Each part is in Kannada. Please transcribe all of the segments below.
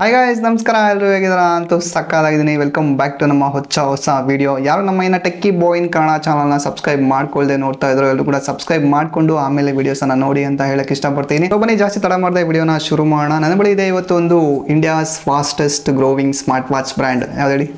ಹಾಯ್ ಗಾಯ್ಸ್ ನಮಸ್ಕಾರ ಎಲ್ಲರೂ ಹೇಗಿದ್ದೀರಾ? ಅಂತೂ ಸಕ್ಕಾಲಾಗಿದ್ದೀನಿ ವೆಲ್ಕಮ್ ಬ್ಯಾಕ್ ಟು ನಮ್ಮ ಹೊಚ್ಚ ಹೊಸ ವಿಡಿಯೋ ಯಾರು ನಮ್ಮ ಇನ್ನ ಟೆಕ್ಕಿ ಬೋಯಿನ್ ಕನ್ನಡ ಚಾನಲ್ನ ಸಬ್ಸ್ಕ್ರೈಬ್ ಮಾಡ್ಕೊಳ್ಳದೆ ನೋಡ್ತಾ ಇದ್ರು ಎಲ್ಲರೂ ಕೂಡ ಸಬ್ಸ್ಕ್ರೈಬ್ ಮಾಡಿಕೊಂಡು ಆಮೇಲೆ ವಿಡಿಯೋಸನ್ನ ನೋಡಿ ಅಂತ ಹೇಳಕ್ಕೆ ಇಷ್ಟಪಡ್ತೀನಿ. ಬನ್ನಿ, ಜಾಸ್ತಿ ತಡ ಮಾಡದೆ ವಿಡಿಯೋನ ಶುರು ಮಾಡೋಣ. ನನ್ನ ಬಳಿ ಇದೆ ಇವತ್ತು ಒಂದು India's fastest growing smart watch brand ಯಾವ್ದು ಹೇಳಿ?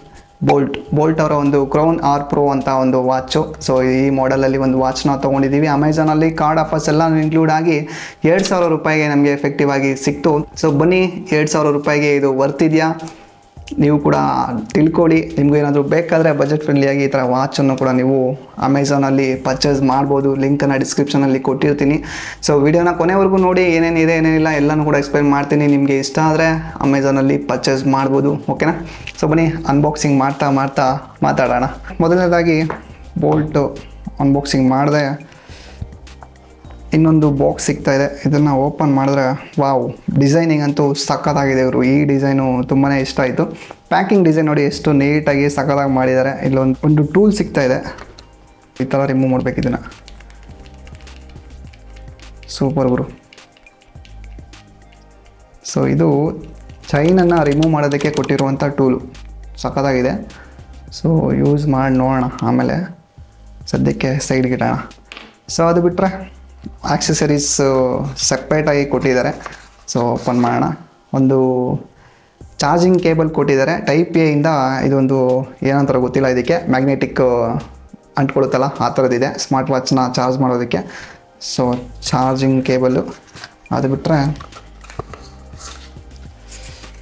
ಬೋಲ್ಟ್ ಬೋಲ್ಟ್ ಅವರ ಒಂದು ಕ್ರೌನ್ ಆರ್ ಪ್ರೋ ಅಂತ ಒಂದು ವಾಚು ಸೊ ಈ ಮಾಡೆಲಲ್ಲಿ ಒಂದು ವಾಚ್ನ ತೊಗೊಂಡಿದ್ದೀವಿ. ಅಮೆಝಾನಲ್ಲಿ ಕಾರ್ಡ್ ಆಫರ್ಸ್ ಎಲ್ಲ ಇನ್ಕ್ಲೂಡ್ ಆಗಿ ಎರಡು ಸಾವಿರ ರೂಪಾಯಿಗೆ ನಮಗೆ ಎಫೆಕ್ಟಿವ್ ಆಗಿ ಸಿಕ್ತು. ಸೊ ಬನ್ನಿ, ಎರಡು ಸಾವಿರ ರೂಪಾಯಿಗೆ ಇದು ವರ್ತ್ ಇದೆಯಾ? ನೀವು ಕೂಡ ತಿಳ್ಕೊಳ್ಳಿ. ನಿಮ್ಗೆ ಏನಾದರೂ ಬೇಕಾದರೆ ಬಜೆಟ್ ಫ್ರೆಂಡ್ಲಿಯಾಗಿ ಈ ಥರ ವಾಚನ್ನು ಕೂಡ ನೀವು ಅಮೆಝಾನಲ್ಲಿ ಪರ್ಚೇಸ್ ಮಾಡ್ಬೋದು. ಲಿಂಕನ್ನು ಡಿಸ್ಕ್ರಿಪ್ಷನಲ್ಲಿ ಕೊಟ್ಟಿರ್ತೀನಿ. ಸೊ ವಿಡಿಯೋನ ಕೊನೆವರೆಗೂ ನೋಡಿ ಏನೇನಿದೆ ಏನೇನಿಲ್ಲ ಎಲ್ಲನೂ ಕೂಡ ಎಕ್ಸ್ಪ್ಲೈನ್ ಮಾಡ್ತೀನಿ. ನಿಮಗೆ ಇಷ್ಟ ಆದರೆ ಅಮೆಝಾನಲ್ಲಿ ಪರ್ಚೇಸ್ ಮಾಡ್ಬೋದು. ಓಕೆನಾ ಸೊ ಬನ್ನಿ ಅನ್ಬಾಕ್ಸಿಂಗ್ ಮಾಡ್ತಾ ಮಾಡ್ತಾ ಮಾತಾಡೋಣ. ಮೊದಲನೇದಾಗಿ ಬೋಲ್ಟು ಅನ್ಬಾಕ್ಸಿಂಗ್ ಮಾಡಿದೆ. ಇನ್ನೊಂದು ಬಾಕ್ಸ್ ಸಿಗ್ತಾ ಇದೆ. ಇದನ್ನು ಓಪನ್ ಮಾಡಿದ್ರೆ ವಾವ್ ಡಿಸೈನಿಂಗ್ ಅಂತೂ ಸಖತ್ತಾಗಿದೆ ಇವರು. ಈ ಡಿಸೈನು ತುಂಬಾ ಇಷ್ಟ ಆಯಿತು. ಪ್ಯಾಕಿಂಗ್ ಡಿಸೈನ್ ನೋಡಿ ಎಷ್ಟು ನೀಟಾಗಿ ಸಖತ್ತಾಗಿ ಮಾಡಿದ್ದಾರೆ. ಇಲ್ಲೊಂದು, ಒಂದು ಟೂಲ್ ಸಿಗ್ತಾ ಇದೆ. ಈ ಥರ ರಿಮೂವ್ ಮಾಡ್ಬೇಕು ಇದನ್ನು. ಸೂಪರ್ ಗುರು. ಸೊ ಇದು ಚೈನನ್ನು ರಿಮೂವ್ ಮಾಡೋದಕ್ಕೆ ಕೊಟ್ಟಿರುವಂಥ ಟೂಲು ಸಖತ್ತಾಗಿದೆ. ಸೊ ಯೂಸ್ ಮಾಡಿ ನೋಡೋಣ. ಆಮೇಲೆ ಸದ್ಯಕ್ಕೆ ಸೈಡ್ಗೆ ಇಡೋಣ. ಸೊ ಅದು ಬಿಟ್ಟರೆ ಆಕ್ಸೆಸರೀಸ್ ಸಪ್ರೇಟಾಗಿ ಕೊಟ್ಟಿದ್ದಾರೆ. ಸೊ ಓಪನ್ ಮಾಡೋಣ. ಒಂದು ಚಾರ್ಜಿಂಗ್ ಕೇಬಲ್ ಕೊಟ್ಟಿದ್ದಾರೆ. ಟೈಪ್ ಎ ಇಂದ ಇದೊಂದು ಏನಂತಾರೆ ಗೊತ್ತಿಲ್ಲ ಇದಕ್ಕೆ. ಮ್ಯಾಗ್ನೆಟಿಕ್ ಅಂಟ್ಕೊಳುತ್ತಲ್ಲ ಆ ಥರದ್ದಿದೆ. ಸ್ಮಾರ್ಟ್ ವಾಚ್ನ ಚಾರ್ಜ್ ಮಾಡೋದಕ್ಕೆ. ಸೊ ಚಾರ್ಜಿಂಗ್ ಕೇಬಲ್ಲು ಅದು ಬಿಟ್ಟರೆ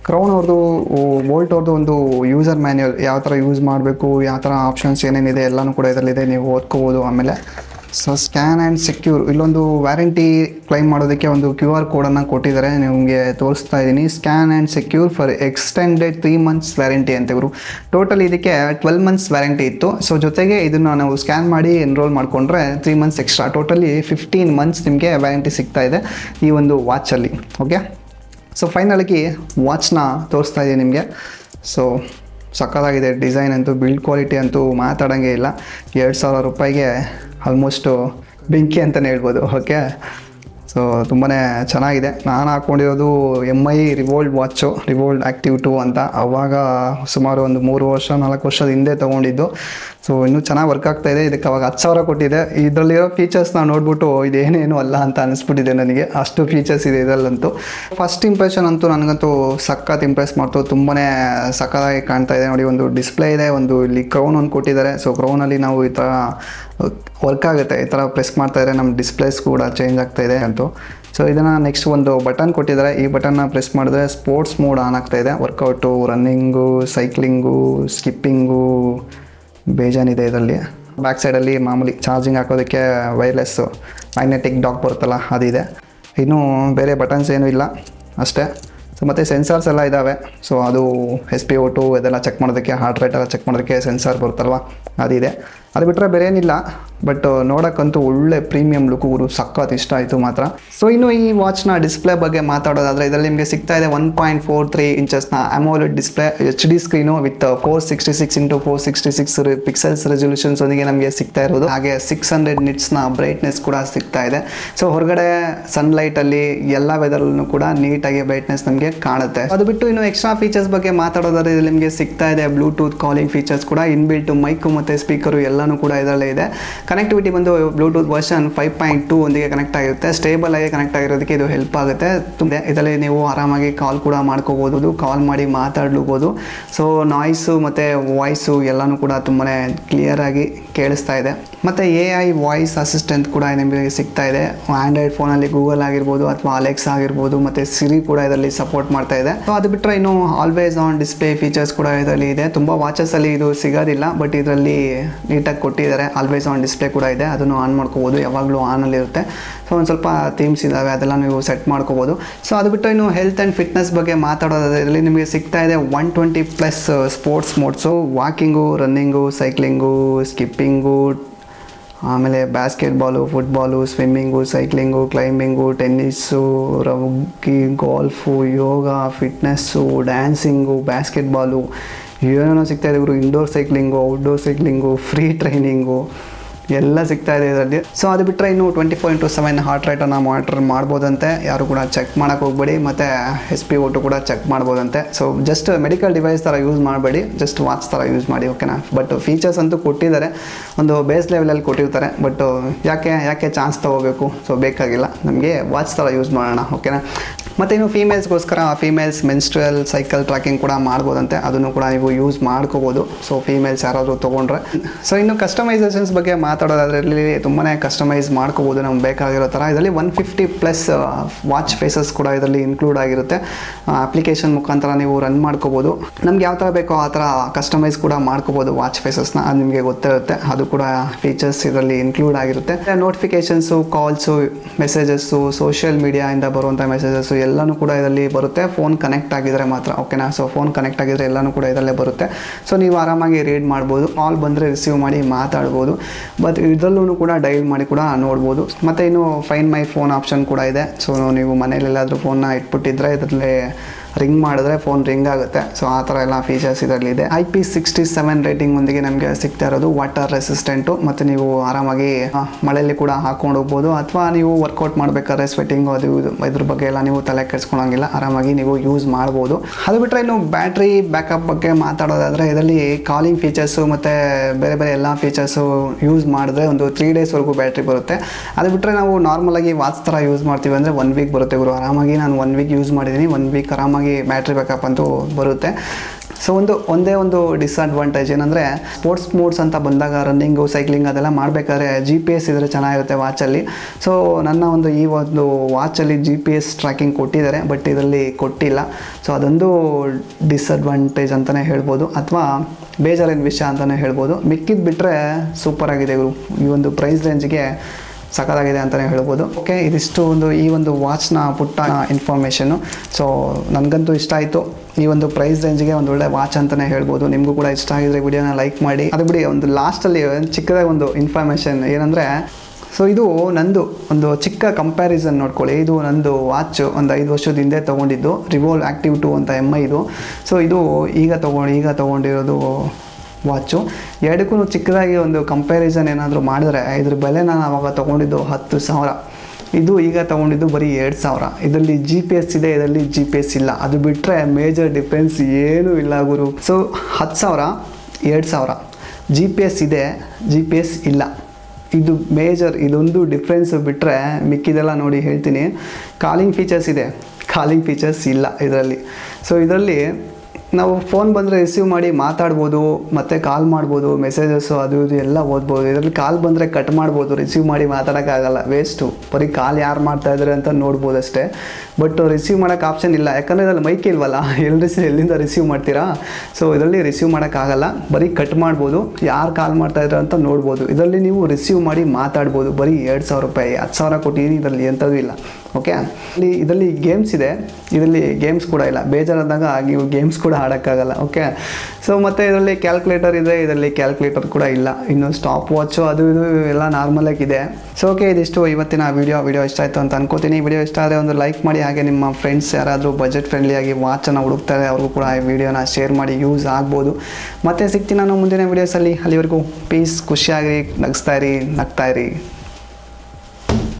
ಕ್ರೌನ್ ಅವ್ರದ್ದು ವೋಲ್ಟ್ ಅವ್ರದ್ದು ಒಂದು ಯೂಸರ್ ಮ್ಯಾನ್ಯಲ್ ಯಾವ ಥರ ಯೂಸ್ ಮಾಡಬೇಕು, ಯಾವ ಥರ ಆಪ್ಷನ್ಸ್ ಏನೇನಿದೆ, ಎಲ್ಲನೂ ಕೂಡ ಇದರಲ್ಲಿದೆ. ನೀವು ಓದ್ಕೋಬೋದು ಆಮೇಲೆ. ಸೊ ಸ್ಕ್ಯಾನ್ ಆ್ಯಂಡ್ ಸೆಕ್ಯೂರ್ ಇಲ್ಲೊಂದು ವ್ಯಾರಂಟಿ ಕ್ಲೈಮ್ ಮಾಡೋದಕ್ಕೆ ಒಂದು ಕ್ಯೂ ಆರ್ ಕೋಡನ್ನು ಕೊಟ್ಟಿದ್ದಾರೆ. ನಿಮಗೆ ತೋರಿಸ್ತಾ ಇದ್ದೀನಿ. Scan and secure for extended three months warranty ಅಂತ ಇವರು. ಟೋಟಲ್ ಇದಕ್ಕೆ ಟ್ವೆಲ್ ಮಂತ್ಸ್ ವ್ಯಾರಂಟಿ ಇತ್ತು. ಸೊ ಜೊತೆಗೆ ಇದನ್ನು ನಾವು ಸ್ಕ್ಯಾನ್ ಮಾಡಿ ಎನ್ರೋಲ್ ಮಾಡಿಕೊಂಡ್ರೆ three months extra totally fifteen months ನಿಮಗೆ ವ್ಯಾರಂಟಿ ಸಿಗ್ತಾ ಇದೆ ಈ ಒಂದು ವಾಚಲ್ಲಿ ಓಕೆ ಸೊ ಫೈನಲಾಗಿ ವಾಚ್ನ ತೋರಿಸ್ತಾ ಇದ್ದೀನಿ ನಿಮಗೆ. ಸೊ ಸಕ್ಕತ್ತಾಗಿದೆ ಡಿಸೈನ್ ಅಂತೂ ಬಿಲ್ಡ್ ಕ್ವಾಲಿಟಿ ಅಂತೂ ಮಾತಾಡೋಂಗೆ ಇಲ್ಲ. ಎರಡು ಸಾವಿರ ರೂಪಾಯಿಗೆ ಆಲ್ಮೋಸ್ಟು ಬೆಂಕಿ ಅಂತಲೇ ಹೇಳ್ಬೋದು. ಓಕೆ ಸೊ ತುಂಬಾ ಚೆನ್ನಾಗಿದೆ. ನಾನು ಹಾಕ್ಕೊಂಡಿರೋದು M I Revolve watch Revolve active two ಅಂತ. ಅವಾಗ ಸುಮಾರು ಒಂದು ಮೂರು ವರ್ಷ, ನಾಲ್ಕು ವರ್ಷದ ಹಿಂದೆ ತೊಗೊಂಡಿದ್ದು. ಸೊ ಇನ್ನೂ ಚೆನ್ನಾಗಿ ವರ್ಕ್ ಆಗ್ತಾ ಇದೆ. ಇದಕ್ಕೆ ಅವಾಗ ಹತ್ತು ಸಾವಿರ ಕೊಟ್ಟಿದೆ. ಇದರಲ್ಲಿರೋ ಫೀಚರ್ಸ್ನ ನೋಡ್ಬಿಟ್ಟು, ಇದೇನೇನು ಅಲ್ಲ ಅಂತ ಅನಿಸ್ಬಿಟ್ಟಿದೆ ನನಗೆ. ಅಷ್ಟು ಫೀಚರ್ಸ್ ಇದೆ ಇದರಲ್ಲಂತೂ. ಫಸ್ಟ್ ಇಂಪ್ರೆಷನ್ ಅಂತೂ ನನಗಂತೂ ಸಖತ್ ಇಂಪ್ರೆಸ್ ಮಾಡ್ತು. ತುಂಬಾ ಸಖತ್ತಾಗಿ ಕಾಣ್ತಾ ಇದೆ. ನೋಡಿ, ಒಂದು ಡಿಸ್ಪ್ಲೇ ಇದೆ, ಒಂದು ಇಲ್ಲಿ ಕ್ರೌನ್ ಒಂದು ಕೊಟ್ಟಿದ್ದಾರೆ. ಸೊ ಕ್ರೌನಲ್ಲಿ ನಾವು ಈ ಥರ ವರ್ಕ್ ಆಗುತ್ತೆ. ಈ ಥರ ಪ್ರೆಸ್ ಮಾಡ್ತಾ ಇದ್ರೆ ನಮ್ಮ ಡಿಸ್ಪ್ಲೇಸ್ ಕೂಡ ಚೇಂಜ್ ಆಗ್ತಾ ಇದೆ ಅಂತೂ. ಸೊ ಇದನ್ನು ನೆಕ್ಸ್ಟ್ ಒಂದು ಬಟನ್ ಕೊಟ್ಟಿದ್ದಾರೆ. ಈ ಬಟನ್ನ ಪ್ರೆಸ್ ಮಾಡಿದ್ರೆ ಸ್ಪೋರ್ಟ್ಸ್ ಮೋಡ್ ಆನ್ ಆಗ್ತಾ ಇದೆ. ವರ್ಕೌಟು ರನ್ನಿಂಗು ಸೈಕ್ಲಿಂಗು ಸ್ಕಿಪ್ಪಿಂಗು ಬೇಜಾನಿದೆ ಇದರಲ್ಲಿ. ಬ್ಯಾಕ್ ಸೈಡಲ್ಲಿ ಮಾಮೂಲಿ ಚಾರ್ಜಿಂಗ್ ಹಾಕೋದಕ್ಕೆ ವೈರ್ಲೆಸ್ಸು ಮ್ಯಾಗ್ನೆಟಿಕ್ ಡಾಕ್ ಬರುತ್ತಲ್ಲ, ಅದಿದೆ. ಇನ್ನೂ ಬೇರೆ ಬಟನ್ಸ್ ಏನೂ ಇಲ್ಲ ಅಷ್ಟೇ. ಸೊ ಮತ್ತು ಸೆನ್ಸಾರ್ಸ್ ಎಲ್ಲ ಇದ್ದಾವೆ ಸೊ ಅದು ಎಸ್ ಪಿ ಓ ಟು ಇದೆಲ್ಲ ಚೆಕ್ ಮಾಡೋದಕ್ಕೆ ಹಾರ್ಟ್ ರೇಟ್ ಎಲ್ಲ ಚೆಕ್ ಮಾಡೋದಕ್ಕೆ ಸೆನ್ಸಾರ್ ಬರುತ್ತಲ್ವ, ಅದಿದೆ. ಅದು ಬಿಟ್ಟರೆ ಬೇರೆ ಏನಿಲ್ಲ ಬಟ್ ನೋಡೋಕ್ಕಂತೂ ಒಳ್ಳೆ ಪ್ರೀಮಿಯಂ ಲುಕ್ ಊರು ಸಖತ್ ಇಷ್ಟ ಆಯಿತು ಮಾತ್ರ. ಸೊ ಇನ್ನು ಈ ವಾಚ್ನ ಡಿಸ್ಪ್ಲೇ ಬಗ್ಗೆ ಮಾತಾಡೋದಾದರೆ, ಇದರಲ್ಲಿ ನಿಮಗೆ ಸಿಗ್ತಾ ಇದೆ one point four three ಇಂಚಸ್ನ AMOLED display H D screen with four sixty six into four sixty six pixels resolutions ಒಂದಿಗೆ ನಮಗೆ ಸಿಗ್ತಾ ಇರೋದು. ಹಾಗೆ ಸಿಕ್ಸ್ ಹಂಡ್ರೆಡ್ ನಿಟ್ಸ್ನ ಬ್ರೈಟ್ನೆಸ್ ಕೂಡ ಸಿಗ್ತಾ ಇದೆ. ಸೊ ಹೊರಗಡೆ ಸನ್ಲೈಟಲ್ಲಿ ಎಲ್ಲ ವೆದರಲ್ಲೂ ಕೂಡ ನೀಟಾಗಿ ಬ್ರೈಟ್ನೆಸ್ ನಮಗೆ ಕಾಣುತ್ತೆ. ಅದು ಬಿಟ್ಟು ಇನ್ನು ಎಕ್ಸ್ಟ್ರಾ ಫೀಚರ್ಸ್ ಬಗ್ಗೆ ಮಾತಾಡೋದಾದ್ರೆ ಇದು ನಿಮಗೆ ಸಿಗ್ತಾ ಇದೆ ಬ್ಲೂಟೂತ್ ಕಾಲಿಂಗ್ ಫೀಚರ್ಸ್ ಕೂಡ ಇನ್ಬಿಲ್ಟ್ ಮೈಕು ಮತ್ತು ಸ್ಪೀಕರು ಎಲ್ಲನೂ ಕೂಡ ಇದರಲ್ಲೇ ಇದೆ. ಕನೆಕ್ಟಿವಿಟಿ ಬಂದು Bluetooth version five point two ಒಂದಿಗೆ ಕನೆಕ್ಟ್ ಆಗಿರುತ್ತೆ. ಸ್ಟೇಬಲ್ ಆಗಿ ಕನೆಕ್ಟ್ ಆಗಿರೋದಕ್ಕೆ ಇದು ಹೆಲ್ಪ್ ಆಗುತ್ತೆ. ತುಂಬ ಇದರಲ್ಲಿ ನೀವು ಆರಾಮಾಗಿ ಕಾಲ್ ಕೂಡ ಮಾಡ್ಕೋಬೋದು ಕಾಲ್ ಮಾಡಿ ಮಾತಾಡ್ಲೂಬೋದು ಸೊ ನಾಯ್ಸು ಮತ್ತು ವಾಯ್ಸು ಎಲ್ಲನೂ ಕೂಡ ತುಂಬಾ ಕ್ಲಿಯರ್ ಆಗಿ ಕೇಳಿಸ್ತಾ ಇದೆ. ಮತ್ತು ಎ ಐ ವಾಯ್ಸ್ ಅಸಿಸ್ಟೆಂಟ್ ಕೂಡ ನಿಮಗೆ ಸಿಗ್ತಾ ಇದೆ. ಆಂಡ್ರಾಯ್ಡ್ ಫೋನಲ್ಲಿ ಗೂಗಲ್ ಆಗಿರ್ಬೋದು ಅಥವಾ ಅಲೆಕ್ಸ್ ಆಗಿರ್ಬೋದು, ಮತ್ತು ಸಿರಿ ಕೂಡ ಇದರಲ್ಲಿ ಸಪೋರ್ಟ್ ಮಾಡ್ತಾ ಇದೆ. ಸೊ ಅದು ಬಿಟ್ಟರೆ ಇನ್ನು ಆಲ್ವೇಸ್ ಆನ್ ಡಿಸ್ಪ್ಲೇ ಫೀಚರ್ಸ್ ಕೂಡ ಇದರಲ್ಲಿ ಇದೆ. ತುಂಬ ವಾಚಸಲ್ಲಿ ಇದು ಸಿಗೋದಿಲ್ಲ ಬಟ್ ಇದರಲ್ಲಿ ನೀಟಾಗಿ ಕೊಟ್ಟಿದ್ದಾರೆ. ಆಲ್ವೇಸ್ ಆನ್ ಡಿಸ್ಪ್ಲೇ ಕೂಡ ಇದೆ. ಅದನ್ನು ಆನ್ ಮಾಡ್ಕೋಬೋದು. ಯಾವಾಗಲೂ ಆನಲ್ಲಿ ಇರುತ್ತೆ. ಸೊ ಒಂದು ಸ್ವಲ್ಪ ಥೀಮ್ಸ್ ಇದ್ದಾವೆ ಅದೆಲ್ಲ ನೀವು ಸೆಟ್ ಮಾಡ್ಕೋಬೋದು. ಸೊ ಅದು ಬಿಟ್ಟು ಇನ್ನು ಹೆಲ್ತ್ ಆ್ಯಂಡ್ ಫಿಟ್ನೆಸ್ ಬಗ್ಗೆ ಮಾತಾಡೋದ್ರಲ್ಲಿ ನಿಮಗೆ ಸಿಗ್ತಾ ಇದೆ one twenty plus sports modes walking running cycling skipping ಆಮೇಲೆ basketball football swimming cycling climbing tennis rugby golf yoga fitness dancing basketball ಏನೇನೋ ಸಿಗ್ತಾ ಇದೆ. ಇವರು indoor cycling outdoor cycling free training ಎಲ್ಲ ಸಿಗ್ತಾ ಇದೆ ಇದರಲ್ಲಿ. ಸೊ ಅದು ಬಿಟ್ಟರೆ ಇನ್ನು twenty four into seven heart ರೇಟನ್ನು monitor ಮಾಡ್ಬೋದಂತೆ. ಯಾರು ಕೂಡ ಚೆಕ್ ಮಾಡೋಕೆ ಹೋಗ್ಬೇಡಿ. ಮತ್ತು S P O two check ಮಾಡ್ಬೋದಂತೆ. So just medical device ಥರ ಯೂಸ್ ಮಾಡಬೇಡಿ. ಜಸ್ಟ್ ವಾಚ್ ಥರ ಯೂಸ್ ಮಾಡಿ ಓಕೆನಾ ಬಟ್ ಫೀಚರ್ಸ್ ಅಂತೂ ಕೊಟ್ಟಿದ್ದಾರೆ. ಒಂದು ಬೇಸ್ ಲೆವೆಲಲ್ಲಿ ಕೊಟ್ಟಿರ್ತಾರೆ. ಬಟ್ ಯಾಕೆ ಯಾಕೆ ಚಾನ್ಸ್ ತೊಗೋಬೇಕು? ಸೊ ಬೇಕಾಗಿಲ್ಲ. ನಮಗೆ ವಾಚ್ ಥರ ಯೂಸ್ ಮಾಡೋಣ ಓಕೆನಾ ಮತ್ತು ಇನ್ನು ಫೀಮೇಲ್ಸ್ಗೋಸ್ಕರ ಫೀಮೇಲ್ಸ್ ಮೆನ್ಸ್ಟ್ರಲ್ ಸೈಕಲ್ ಟ್ರ್ಯಾಕಿಂಗ್ ಕೂಡ ಮಾಡ್ಬೋದಂತೆ. ಅದನ್ನು ಕೂಡ ನೀವು ಯೂಸ್ ಮಾಡ್ಕೋಬೋದು. ಸೊ ಫೀಮೇಲ್ಸ್ ಯಾರಾದರೂ ತೊಗೊಂಡ್ರೆ. ಸೊ ಇನ್ನು ಕಸ್ಟಮೈಸೇಷನ್ಸ್ ಬಗ್ಗೆ ಮಾತಾಡೋದಾದ್ರೆ ಇಲ್ಲಿ ತುಂಬಾ ಕಸ್ಟಮೈಸ್ ಮಾಡ್ಕೋಬೋದು ನಮ್ಗೆ ಬೇಕಾಗಿರೋ ಥರ ಇದರಲ್ಲಿ one fifty plus watch faces ಕೂಡ ಇದರಲ್ಲಿ ಇನ್ಕ್ಲೂಡ್ ಆಗಿರುತ್ತೆ. ಅಪ್ಲಿಕೇಶನ್ ಮುಖಾಂತರ ನೀವು ರನ್ ಮಾಡ್ಕೋಬೋದು. ನಮ್ಗೆ ಯಾವ ಥರ ಬೇಕೋ ಆ ಥರ ಕಸ್ಟಮೈಸ್ ಕೂಡ ಮಾಡ್ಕೋಬೋದು ವಾಚ್ ಫೇಸಸ್ನ ಅದು ನಿಮಗೆ ಗೊತ್ತಿರುತ್ತೆ. ಅದು ಕೂಡ ಫೀಚರ್ಸ್ ಇದರಲ್ಲಿ ಇನ್ಕ್ಲೂಡ್ ಆಗಿರುತ್ತೆ. ನೋಟಿಫಿಕೇಷನ್ಸು ಕಾಲ್ಸು ಮೆಸೇಜಸ್ಸು ಸೋಷಿಯಲ್ ಮೀಡಿಯಾಯಿಂದ ಬರುವಂಥ ಮೆಸೇಜಸ್ಸು ಎಲ್ಲನೂ ಕೂಡ ಇದರಲ್ಲಿ ಬರುತ್ತೆ. ಫೋನ್ ಕನೆಕ್ಟ್ ಆಗಿದ್ರೆ ಮಾತ್ರ ಓಕೆನಾ ಸೊ ಫೋನ್ ಕನೆಕ್ಟ್ ಆಗಿದ್ರೆ ಎಲ್ಲನೂ ಕೂಡ ಇದರಲ್ಲೇ ಬರುತ್ತೆ. ಸೊ ನೀವು ಆರಾಮಾಗಿ ರೀಡ್ ಮಾಡ್ಬೋದು. ಕಾಲ್ ಬಂದರೆ ರಿಸೀವ್ ಮಾಡಿ ಮಾತಾಡ್ಬೋದು. ಬಟ್ ಇದರಲ್ಲೂ ಕೂಡ ಡೈಲ್ ಮಾಡಿ ಕೂಡ ನೋಡ್ಬೋದು. ಮತ್ತು ಇನ್ನು ಫೈನ್ ಮೈ ಫೋನ್ ಆಪ್ಷನ್ ಕೂಡ ಇದೆ. ಸೊ ನೀವು ಮನೇಲೆಲ್ಲಾದರೂ ಫೋನ್ನ ಇಟ್ಬಿಟ್ಟಿದ್ರೆ ಇದರಲ್ಲಿ ರಿಂಗ್ ಮಾಡಿದ್ರೆ ಫೋನ್ ರಿಂಗ್ ಆಗುತ್ತೆ. ಸೊ ಆ ಥರ ಎಲ್ಲ ಫೀಚರ್ಸ್ ಇದರಲ್ಲಿ ಇದೆ I P sixty seven rating ಒಂದಿಗೆ ನಮಗೆ ಸಿಗ್ತಾ ಇರೋದು. ವಾಟರ್ ರೆಸಿಸ್ಟೆಂಟು ಮತ್ತು ನೀವು ಆರಾಮಾಗಿ ಮಳೆಯಲ್ಲಿ ಕೂಡ ಹಾಕೊಂಡು ಹೋಗ್ಬೋದು. ಅಥವಾ ನೀವು ವರ್ಕೌಟ್ ಮಾಡಬೇಕಾದ್ರೆ ಸ್ವೆಟ್ಟಿಂಗು ಅದು ಇದು, ಇದ್ರ ಬಗ್ಗೆ ಎಲ್ಲ ನೀವು ತಲೆ ಕೆಡಿಸ್ಕೊಳ್ಳೋಂಗಿಲ್ಲ ಆರಾಮಾಗಿ ನೀವು ಯೂಸ್ ಮಾಡ್ಬೋದು. ಅದು ಬಿಟ್ಟರೆ ಇನ್ನು ಬ್ಯಾಟ್ರಿ ಬ್ಯಾಕಪ್ ಬಗ್ಗೆ ಮಾತಾಡೋದಾದರೆ, ಇದರಲ್ಲಿ ಕಾಲಿಂಗ್ ಫೀಚರ್ಸು ಮತ್ತು ಬೇರೆ ಬೇರೆ ಎಲ್ಲ ಫೀಚರ್ಸು ಯೂಸ್ ಮಾಡಿದ್ರೆ ಒಂದು ತ್ರೀ ಡೇಸ್ವರೆಗೂ ಬ್ಯಾಟ್ರಿ ಬರುತ್ತೆ. ಅದು ಬಿಟ್ಟರೆ ನಾವು ನಾರ್ಮಲಾಗಿ ವಾಚ್ ಥರ ಯೂಸ್ ಮಾಡ್ತೀವಿ ಅಂದರೆ ಒನ್ ವೀಕ್ ಬರುತ್ತೆ ಗುರು. ಆರಾಮಾಗಿ ನಾನು ಒನ್ ವೀಕ್ ಯೂಸ್ ಮಾಡಿದ್ದೀನಿ ಒನ್ ವೀಕ್ ಆರಾಮಾಗಿ ಬ್ಯಾಟ್ರಿ ಬ್ಯಾಕಪ್ ಅಂತೂ ಬರುತ್ತೆ. ಸೊ ಒಂದು, ಒಂದೇ ಒಂದು ಡಿಸ್ಅಡ್ವಾಂಟೇಜ್ ಏನಂದರೆ ಸ್ಪೋರ್ಟ್ಸ್ ಮೋಡ್ಸ್ ಅಂತ ಬಂದಾಗ ರನ್ನಿಂಗು ಸೈಕ್ಲಿಂಗ್ ಅದೆಲ್ಲ ಮಾಡಬೇಕಾದ್ರೆ ಜಿ ಪಿ ಎಸ್ ಇದ್ರೆ ಚೆನ್ನಾಗಿರುತ್ತೆ ವಾಚಲ್ಲಿ ಸೊ ನನ್ನ ಒಂದು ಈ ಒಂದು ವಾಚಲ್ಲಿ ಜಿ ಪಿ ಎಸ್ ಟ್ರ್ಯಾಕಿಂಗ್ ಕೊಟ್ಟಿದ್ದಾರೆ ಬಟ್ ಇದರಲ್ಲಿ ಕೊಟ್ಟಿಲ್ಲ. ಸೊ ಅದೊಂದು ಡಿಸ್ಅಡ್ವಾಂಟೇಜ್ ಅಂತಲೇ ಹೇಳ್ಬೋದು, ಅಥವಾ ಬೇಜಾರಿನ ವಿಷಯ ಅಂತಲೇ ಹೇಳ್ಬೋದು. ಮಿಕ್ಕಿದ್ದು ಬಿಟ್ಟರೆ ಸೂಪರ್ ಆಗಿದೆ ಇವರು ಈ ಒಂದು ಪ್ರೈಸ್ ರೇಂಜ್ಗೆ ಸಖತ್ತಾಗಿದೆ ಅಂತಲೇ ಹೇಳ್ಬೋದು. ಓಕೆ ಇದಿಷ್ಟು ಒಂದು ಈ ಒಂದು ವಾಚ್ನ ಪುಟ್ಟ ಇನ್ಫಾರ್ಮೇಷನ್ನು ಸೊ ನನಗಂತೂ ಇಷ್ಟ ಆಯಿತು. ಈ ಒಂದು ಪ್ರೈಸ್ ರೇಂಜ್ಗೆ ಒಂದು ಒಳ್ಳೆ ವಾಚ್ ಅಂತಲೇ ಹೇಳ್ಬೋದು. ನಿಮಗೂ ಕೂಡ ಇಷ್ಟ ಆಗಿದ್ರೆ ವಿಡಿಯೋನ ಲೈಕ್ ಮಾಡಿ. ಅದು ಬಿಡಿ, ಒಂದು ಲಾಸ್ಟಲ್ಲಿ ಚಿಕ್ಕದಾಗಿ ಒಂದು ಇನ್ಫಾರ್ಮೇಷನ್ ಏನಂದರೆ ಸೊ ಇದು ನಂದು ಒಂದು ಚಿಕ್ಕ ಕಂಪ್ಯಾರಿಸನ್ ನೋಡ್ಕೊಳ್ಳಿ. ಇದು ನಂದು ವಾಚ್ ಒಂದು ಐದು ವರ್ಷದ ಹಿಂದೆ ತೊಗೊಂಡಿದ್ದು. ರಿವೋಲ್ ಆ್ಯಕ್ಟಿವ್ ಟು ಅಂತ ಎಂ ಐ ಇದು ಸೊ ಇದು ಈಗ ತೊಗೊಂಡು, ಈಗ ತೊಗೊಂಡಿರೋದು ವಾಚು ಎರಡಕ್ಕೂ ಚಿಕ್ಕದಾಗಿ ಒಂದು ಕಂಪ್ಯಾರಿಸನ್ ಏನಾದರೂ ಮಾಡಿದ್ರೆ, ಇದ್ರ ಬೆಲೆ ನಾನು ಅವಾಗ ತೊಗೊಂಡಿದ್ದು ಹತ್ತು ಸಾವಿರ. ಇದು ಈಗ ತೊಗೊಂಡಿದ್ದು ಬರೀ ಎರಡು ಸಾವಿರ. ಇದರಲ್ಲಿ ಜಿ ಪಿ ಎಸ್ ಇದೆ, ಇದರಲ್ಲಿ ಜಿ ಪಿ ಎಸ್ ಇಲ್ಲ. ಅದು ಬಿಟ್ಟರೆ ಮೇಜರ್ ಡಿಫ್ರೆನ್ಸ್ ಏನೂ ಇಲ್ಲ ಗುರು. ಸೊ ಹತ್ತು ಸಾವಿರ, ಎರಡು ಸಾವಿರ. ಜಿ ಪಿ ಎಸ್ ಇದೆ ಜಿ ಪಿ ಎಸ್ ಇಲ್ಲ. ಇದು ಮೇಜರ್ ಇದೊಂದು ಡಿಫ್ರೆನ್ಸ್ ಬಿಟ್ಟರೆ ಮಿಕ್ಕಿದೆಲ್ಲ ನೋಡಿ ಹೇಳ್ತೀನಿ. ಕಾಲಿಂಗ್ ಫೀಚರ್ಸ್ ಇದೆ. ಕಾಲಿಂಗ್ ಫೀಚರ್ಸ್ ಇಲ್ಲ ಇದರಲ್ಲಿ. ಸೊ ಇದರಲ್ಲಿ ನಾವು ಫೋನ್ ಬಂದರೆ ರಿಸೀವ್ ಮಾಡಿ ಮಾತಾಡ್ಬೋದು, ಮತ್ತು ಕಾಲ್ ಮಾಡ್ಬೋದು ಮೆಸೇಜಸ್ಸು ಅದು ಇದು ಎಲ್ಲ ಓದ್ಬೋದು. ಇದರಲ್ಲಿ ಕಾಲ್ ಬಂದರೆ ಕಟ್ ಮಾಡ್ಬೋದು ರಿಸೀವ್ ಮಾಡಿ ಮಾತಾಡೋಕ್ಕಾಗಲ್ಲ. ವೇಸ್ಟು ಬರೀ ಕಾಲ್ ಯಾರು ಮಾಡ್ತಾ ಇದ್ದಾರೆ ಅಂತ ನೋಡ್ಬೋದು ಅಷ್ಟೇ. ಬಟ್ ರಿಸೀವ್ ಮಾಡೋಕ್ಕೆ ಆಪ್ಷನ್ ಇಲ್ಲ. ಯಾಕಂದರೆ ಇದರಲ್ಲಿ ಮೈಕ್ ಇಲ್ವಲ್ಲ? ಎಲ್ಲಿ ಎಲ್ಲಿಂದ ರಿಸೀವ್ ಮಾಡ್ತೀರಾ? ಸೊ ಇದರಲ್ಲಿ ರಿಸೀವ್ ಮಾಡೋಕ್ಕಾಗಲ್ಲ. ಬರೀ ಕಟ್ ಮಾಡ್ಬೋದು. ಯಾರು ಕಾಲ್ ಮಾಡ್ತಾ ಇದ್ದಾರೆ ಅಂತ ನೋಡ್ಬೋದು. ಇದರಲ್ಲಿ ನೀವು ರಿಸೀವ್ ಮಾಡಿ ಮಾತಾಡ್ಬೋದು. ಬರೀ ಎರಡು ಸಾವಿರ ರೂಪಾಯಿ, ಹತ್ತು ಸಾವಿರ ಕೊಟ್ಟಿದ್ದೀನಿ ಇದರಲ್ಲಿ ಎಂಥದ್ದು ಇಲ್ಲ. ಓಕೆ ಇಲ್ಲಿ ಇದರಲ್ಲಿ ಗೇಮ್ಸ್ ಇದೆ. ಇದರಲ್ಲಿ ಗೇಮ್ಸ್ ಕೂಡ ಇಲ್ಲ. ಬೇಜಾರಾದಾಗ ನೀವು ಗೇಮ್ಸ್ ಕೂಡ ಆಡೋಕ್ಕಾಗಲ್ಲ. ಓಕೆ ಸೊ ಮತ್ತು ಇದರಲ್ಲಿ ಕ್ಯಾಲ್ಕುಲೇಟರ್ ಇದೆ. ಇದರಲ್ಲಿ ಕ್ಯಾಲ್ಕುಲೇಟರ್ ಕೂಡ ಇಲ್ಲ. ಇನ್ನು ಸ್ಟಾಪ್ ವಾಚು ಅದು ಇದು ಎಲ್ಲ ನಾರ್ಮಲಾಗಿದೆ ಸೊ ಓಕೆ ಇದಿಷ್ಟು ಇವತ್ತಿನ ವಿಡಿಯೋ ವಿಡಿಯೋ ಇಷ್ಟ ಆಯಿತು ಅಂತ ಅನ್ಕೋತೀನಿ. ವಿಡಿಯೋ ಇಷ್ಟ ಆದರೆ ಒಂದು ಲೈಕ್ ಮಾಡಿ. ಹಾಗೆ ನಿಮ್ಮ ಫ್ರೆಂಡ್ಸ್ ಯಾರಾದರೂ ಬಜೆಟ್ ಫ್ರೆಂಡ್ಲಿಯಾಗಿ ವಾಚನ್ನು ಹುಡುಕ್ತಾರೆ, ಅವ್ರಿಗೂ ಕೂಡ ಈ ವಿಡಿಯೋನ ಶೇರ್ ಮಾಡಿ ಯೂಸ್ ಆಗ್ಬೋದು. ಮತ್ತು ಸಿಗ್ತೀನಿ ನಾನು ಮುಂದಿನ ವೀಡಿಯೋಸಲ್ಲಿ ಅಲ್ಲಿವರೆಗೂ ಪೀಸ್ ಖುಷಿಯಾಗಿ ನಗಿಸ್ತಾ ಇರಿ, ನಗ್ತಾ ಇರಿ.